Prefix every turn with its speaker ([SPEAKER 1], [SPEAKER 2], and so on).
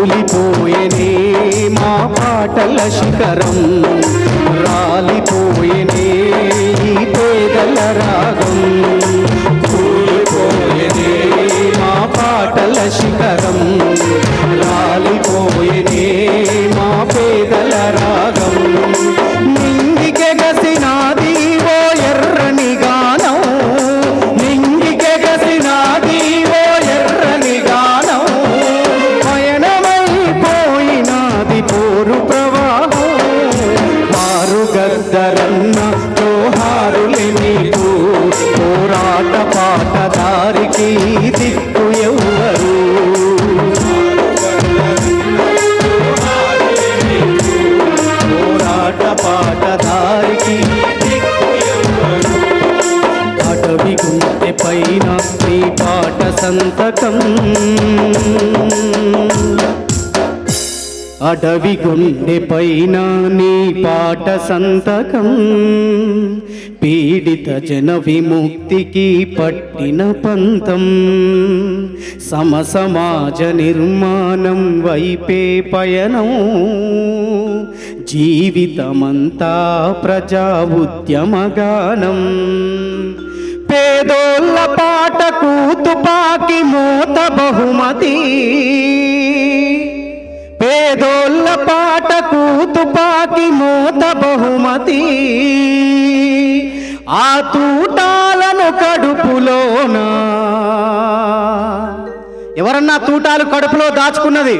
[SPEAKER 1] కూలిపోయేనే మా పాటల శిఖరం. రాలిపోయేనే ఈ పేదల రాగం. కూలిపోయేనే మా పాటల శిఖరం. దారికి దిక్కు ఎవ్వరు. పోరాట పాట దారికి అటవి గుండె పైన నీ పాట సంతకం. అడవి గుండె పైన నీ పాట సంతకం. పీడిత జన విముక్తికి పట్టిన పంతం. సమసమాజ నిర్మాణం వైపే పయనం. జీవితమంతా ప్రజా ఉద్యమగానం పేదోళ్ళ పాటకు తుపాకి మూత బహుమతి. పేదోళ్ళ పాటకు తుపాకి మూత బహుమతి. ఆ తూటాలను కడుపులోనా. ఎవరన్నా తూటాలు కడుపులో దాచుకున్నది?